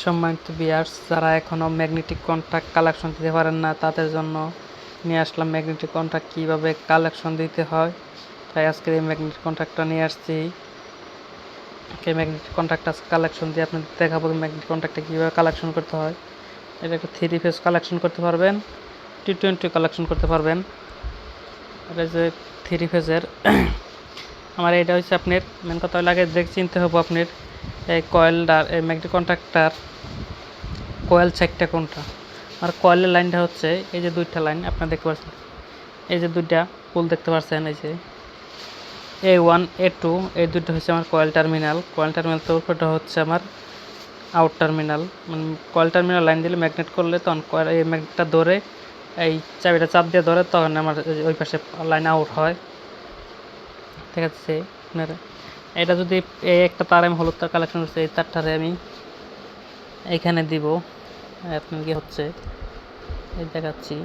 সম্মানিত বিয়ার্স যারা এখনও ম্যাগনেটিক কন্ট্রাক্ট কালেকশন দিতে পারেন না, তাদের জন্য নিয়ে আসলাম ম্যাগনেটিক কন্ট্রাক্ট কীভাবে কালেকশন দিতে হয়। তাই আজকের এই ম্যাগনেটিক কন্ট্রাক্টটা নিয়ে আসছি। এই ম্যাগনেটিক কন্ট্রাক্ট আজকে কালেকশন দিয়ে আপনাদের দেখাবো ম্যাগনেটিক কন্ট্রাক্টটা কীভাবে কালেকশন করতে হয়। এটা একটা থ্রি ফেজ কালেকশন করতে পারবেন টি টোয়েন্টি কালেকশন করতে পারবেন। এটা যে থ্রি ফেজের আমার এটা হচ্ছে আপনার মেন কথা লাগে দেখ চিনতে হবে আপনার এই কয়েলটার, এই ম্যাগনেটিক কন্ট্রাক্টটার কয়েল সাইডটা কোনটা? আর কয়েলের লাইনটা হচ্ছে এই যে দুইটা লাইন আপনারা দেখতে পাচ্ছেন এই যে দুইটা পুল দেখতে পাচ্ছেন এই যে এ ওয়ান এ টু এই দুটো হচ্ছে আমার কয়েল টার্মিনাল কয়েল টার্মিনাল তো উপরটা হচ্ছে আমার আউট টার্মিনাল মানে কয়েল টার্মিনাল লাইন দিলে ম্যাগনেট করলে তখন কয়েল এই ম্যাগনেটটা ধরে, এই চাবিটা চাপ দিয়ে ধরে তখন আমার ওই পাশে লাইন আউট হয়। ঠিক আছে আপনার। এটা যদি এই একটা তার আমি হলুদ তার কালেকশন করছি, এই তারটারে আমি এখানে দিব। আপনার কি হচ্ছে, এই দেখাচ্ছি।